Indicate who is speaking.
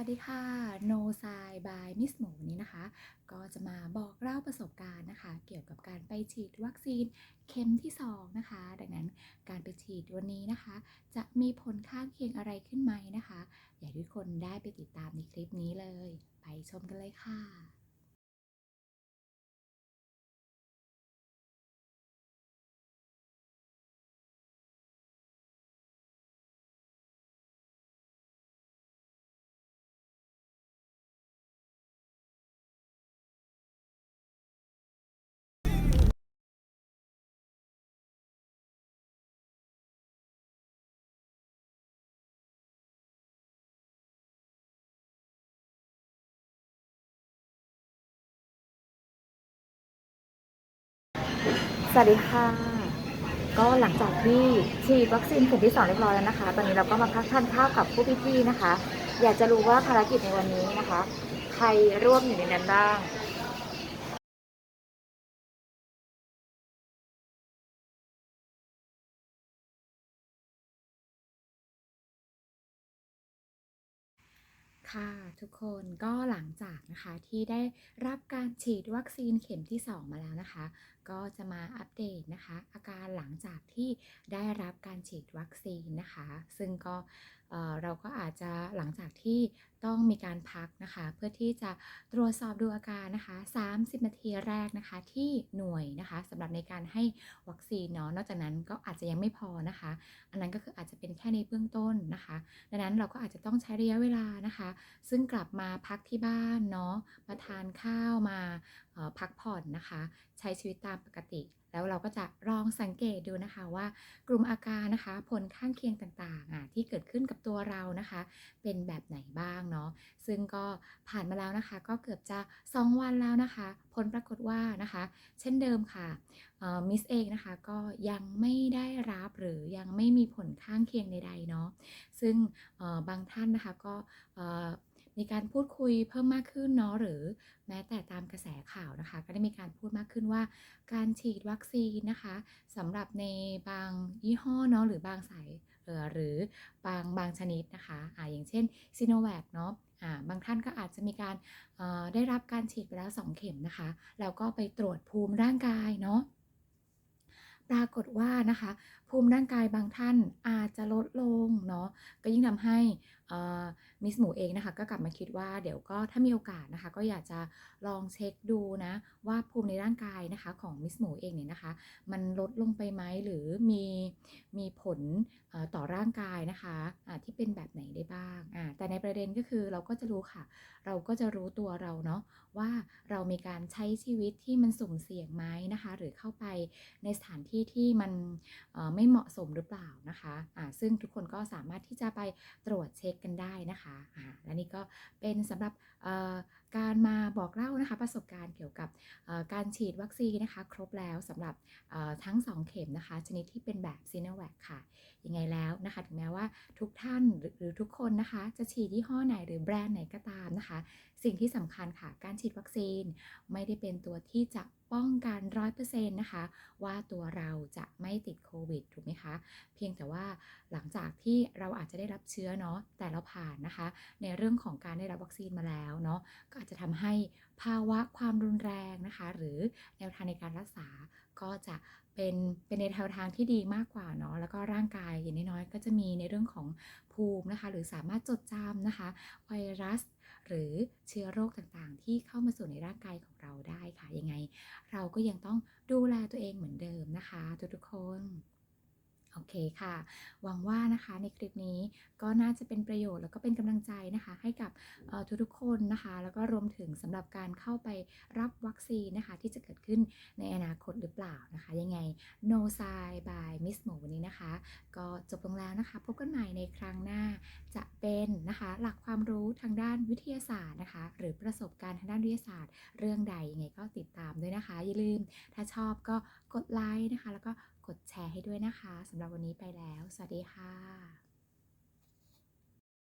Speaker 1: วัสดีค่ะ No s i by Miss หมูนนี้นะคะ ก็จะมาบอกเล่าประสบการณ์นะคะ เกี่ยวกับการไปฉีดวัคซีนเข็มที่ 2 นะคะ ดังนั้นการไปฉีดวันนี้นะคะ จะมีผลข้างเคียงอะไรขึ้นไหมนะคะ อยากให้ทุกคนได้ไปติดตามในคลิปนี้เลย ไปชมกันเลยค่ะ
Speaker 2: สวัสดีค่ะ ก็หลังจากที่ฉีดวัคซีนเข็มที่สองเรียบร้อยแล้วนะคะ ตอนนี้เราก็มาพักทานข้าวกับผู้พี่ๆนะคะ อยากจะรู้ว่าภารกิจในวันนี้นะคะ ใครร่วมอยู่ในนั้นบ้าง
Speaker 1: ค่ะทุกคนก็หลังจากนะคะที่ได้รับการฉีดวัคซีนเข็มที่ 2 มาแล้วนะคะ ก็จะมาอัปเดตนะคะ อาการหลังจากที่ได้รับการฉีดวัคซีนนะคะ ซึ่งก็ เราก็อาจจะหลังจากที่ต้องมีการพักนะคะ เพื่อที่จะตรวจสอบดูอาการนะคะ 30 นาทีแรกนะคะที่หน่วยนะคะสำหรับในการให้วัคซีนเนาะนอกจากนั้นก็อาจจะยังไม่พอนะคะ อันนั้นก็คืออาจจะเป็นแค่ในเบื้องต้นนะคะ ดังนั้นเราก็อาจจะต้องใช้ระยะเวลานะคะ ซึ่งกลับมาพักที่บ้านเนาะมาทานข้าวมาพักผ่อนนะคะ ใช้ชีวิตตามปกติ แล้วเราก็จะลองสังเกตดูนะคะว่ากลุ่มอาการนะคะ ผลข้างเคียงต่างๆที่เกิดขึ้นกับตัวเรานะคะ เป็นแบบไหนบ้างเนาะซึ่งก็ผ่านมาแล้วนะคะ ก็เกือบจะ 2 วันแล้วนะคะ ผลปรากฏว่านะคะ เช่นเดิมค่ะมิสเองนะคะก็ยังไม่ได้รับหรือยังไม่มีผลข้างเคียงใดๆเนาะซึ่งบางท่านนะคะก็ มีการพูดคุยเพิ่มมากขึ้นเนาะหรือแม้แต่ตามกระแสข่าวนะคะ ก็ได้มีการพูดมากขึ้นว่า การฉีดวัคซีนนะคะสำหรับในบางยี่ห้อเนาะหรือบางสายเออหรือบางบางชนิดนะคะอ่าอย่างเช่นซีโนแวคเนาะอ่าบางท่านก็อาจจะมีการเอ่อได้รับการฉีดไปแล้ว 2 เข็มนะคะ แล้วก็ไปตรวจภูมิร่างกายเนาะปรากฏว่านะคะภูมิร่างกายบางท่านอาจจะลดลงเนาะก็ยิ่งทำให้มิสหมูเองนะคะก็กลับมาคิดว่าเดี๋ยวก็ถ้ามีโอกาสนะคะ ก็อยากจะลองเช็คดูนะ ว่าภูมิในร่างกายนะคะของมิสหมูเองเนี่ยนะคะ มันลดลงไปไหมหรือมีมีผลต่อร่างกายนะคะอ่าที่เป็นแบบไหนได้บ้างอ่าแต่ในประเด็นก็คือเราก็จะรู้ค่ะ เราก็จะรู้ตัวเราเนาะว่าเรามีการใช้ชีวิตที่มันสุ่มเสี่ยงไหมนะคะ หรือเข้าไปในสถานที่ที่มันไม่เหมาะสมหรือเปล่านะคะอ่าซึ่งทุกคนก็สามารถที่จะไปตรวจเช็คกันได้นะคะอ่าและนี่ก็เป็นสำหรับเอ่อ การมาบอกเล่านะคะประสบการณ์เกี่ยวกับการฉีดวัคซีนนะคะ ครบแล้วสำหรับทั้ง 2 เข็มนะคะ ชนิดที่เป็นแบบซีโนแวคค่ะ ยังไงแล้วนะคะ ถึงแม้ว่าทุกท่านหรือหรือทุกคนนะคะ จะฉีดยี่ห้อไหนหรือแบรนด์ไหนก็ตามนะคะ สิ่งที่สำคัญค่ะ การฉีดวัคซีนไม่ได้เป็นตัวที่จะป้องกัน100%นะคะ ว่าตัวเราจะไม่ติดโควิดถูกไหมคะ เพียงแต่ว่าหลังจากที่เราอาจจะได้รับเชื้อเนาะแต่เราผ่านนะคะ ในเรื่องของการได้รับวัคซีนมาแล้วเนาะก็อาจจะทำให้ภาวะความรุนแรงนะคะ หรือแนวทางในการรักษาก็จะเป็นเป็นในแนวทางที่ดีมากกว่าเนาะแล้วก็ร่างกายอย่างน้อยๆก็จะมีในเรื่องของภูมินะคะ หรือสามารถจดจำนะคะ ไวรัส หรือเชื้อโรคต่างๆ ที่เข้ามาสู่ในร่างกายของเราได้ค่ะยังไง เราก็ยังต้องดูแลตัวเองเหมือนเดิมนะคะ ทุกๆคน โอเคค่ะ หวังว่านะคะในคลิปนี้ก็น่าจะเป็นประโยชน์แล้วก็เป็นกำลังใจนะคะ ให้กับทุกๆคนนะคะ แล้วก็รวมถึงสำหรับการเข้าไปรับวัคซีนนะคะ ที่จะเกิดขึ้นในอนาคตหรือเปล่านะคะ ยังไง No s i by Miss หมูวันนี้นะคะ ก็จบลงแล้วนะคะ พบกันใหม่ในครั้งหน้าจะเป็นนะคะ หลักความรู้ทางด้านวิทยาศาสตร์นะคะ หรือประสบการณ์ทางด้านวิทยาศาสตร์ เรื่องใดยังไงก็ติดตามด้วยนะคะอย่าลืมถ้าชอบก็กดไลค์นะคะ แล้วก็ กดแชร์ให้ด้วยนะคะสำหรับวันนี้ไปแล้ว สวัสดีค่ะ